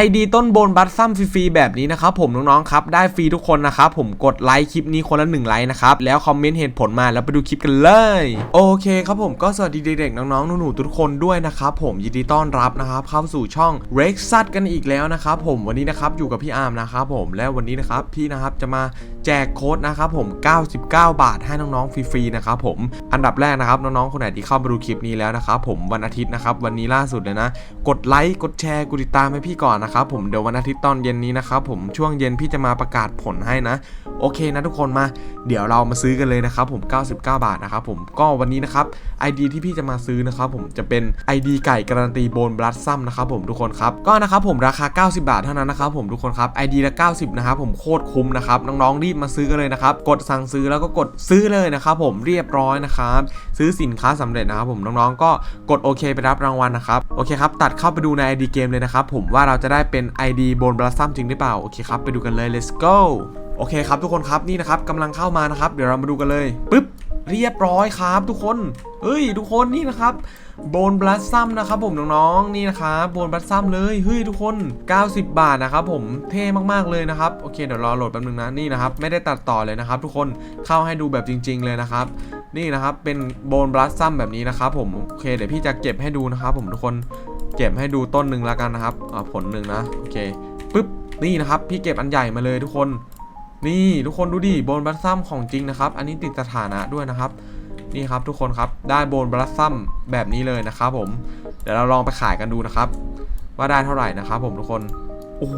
ID ต้นบนบัตซัมฟรีๆแบบนี้นะครับผมน้องๆครับได้ฟรีทุกคนนะครับผมกดไลค์คลิปนี้คนละหนึ่งไลค์นะครับแล้วคอมเมนต์เหตุผลมาแล้วไปดูคลิปกันเลยโอเคครับผมก็สวัสดีเด็กๆน้องๆหนูๆทุกคนด้วยนะครับผมยินดีต้อนรับนะครับเข้าสู่ช่อง r e x ซักันอีกแล้วนะครับผมวันนี้นะครับอยู่กับพี่อาร์มนะครับผมและวันนี้นะครับพี่นะครับจะมาแจกโค้ดนะครับผม 99 บาทให้น้องๆฟรีๆนะครับผมอันดับแรกนะครับน้องๆคนไหนที่เข้ามาดูคลิปนี้แล้วนะครับผมวันอาทิตย์นะครับวันนี้ล่าสุดเลยนะ กดไลค์กดแชร์กดติดตามให้พี่ก่อนนะครับผมเดี๋ยววันอาทิตย์ตอนเย็นนี้นะครับผมช่วงเย็นพี่จะมาประกาศผลให้นะ โอเคนะทุกคนมา เดี๋ยวเรามาซื้อกันเลยนะครับผม 99 บาทนะครับผมก็วันนี้นะครับ ID ที่พี่จะมาซื้อนะครับผมจะเป็น ID ไก่การันตีโบนบลัดซัมนะครับผมทุกคนครับก็นะครับผมราคา 90 บาทเท่านั้นนะครับผมทุกคนครับ ID ละ 90 นะครับผมโคตรคุ้มนะครับน้องๆรีบมาซื้อกันเลยนะครับกดสั่งซื้อแล้วก็กดซื้อเลยนะครับผมเรียบร้อยนะครับซื้อสินค้าสำเร็จนะครับผมน้องๆก็กดโอเคไปรับรางวัลนะครับโอเคครับตัดเข้าไปดูใน ID เกมเลยนะครับผมว่าเราจะได้เป็น ID โบนบลัดซัมจริงหรือเปล่า โอเคครับ ไปดูกันเลย let's go โอเคครับทุกคนครับนี่นะครับกำลังเข้ามานะครับ เดี๋ยวเรามาดูกันเลยปึ๊บเรียบร้อยครับทุกคน เฮ้ย ทุกคนนี่นะครับโบนบลัดซัมนะครับผมน้องๆนี่นะครับโบนบลัดซัมเลยเฮ้ยทุกคน 90 บาทนะครับผมเท่มากๆเลยนะครับโอเคเดี๋ยวรอโหลดแป๊บนึงนะนี่นะครับไม่ได้ตัดต่อเลยนะครับ ทุกคนเข้าให้ดูแบบจริง ๆ เลยนะครับ นี่นะครับเป็นโบนบลัดซัมแบบนี้นะครับผมโอเคเดี๋ยวพี่จะเก็บให้ดูนะครับผมทุกคน เก็บให้ดูต้นหนึ่งแล้วกันนะครับอ่าผลหนึ่งนะโอเคปึ๊บนี่นะครับ พี่เก็บอันใหญ่มาเลยทุกคน นี่ทุกคนดูดิโบนบลัสซัมของจริงนะครับ อันนี้ติดสถานะด้วยนะครับ นี่ครับทุกคนครับได้โบนบลัสซัมแบบนี้เลยนะครับผมเดี๋ยวเราลองไปขายกันดูนะครับ ว่าได้เท่าไหร่นะครับ ผมทุกคนโอ้โห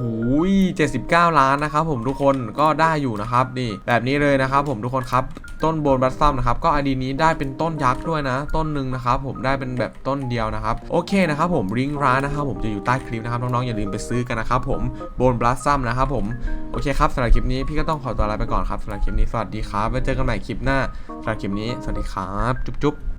79ล้านนะครับผมทุกคนก็ได้อยู่นะครับนี่แบบนี้เลยนะครับผมทุกคนครับ ต้นโบนบัสซัมนะครับก็อดีนี้ได้เป็นต้นยักษ์ด้วยนะ ต้นหนึ่งนะครับผมได้เป็นแบบต้นเดียวนะครับโอเคนะครับผมลิงก์ร้านนะครับผมจะอยู่ใต้คลิปนะครับน้องๆอย่าลืมไปซื้อกันนะครับผมโบนบัสซัมนะครับผมโอเคครับสำหรับคลิปนี้พี่ก็ต้องขอตัวลาไปก่อนครับสำหรับคลิปนี้สวัสดีครับไว้เจอกันใหม่คลิปหน้าสำหรับคลิปนี้สวัสดีครับจุ๊บๆ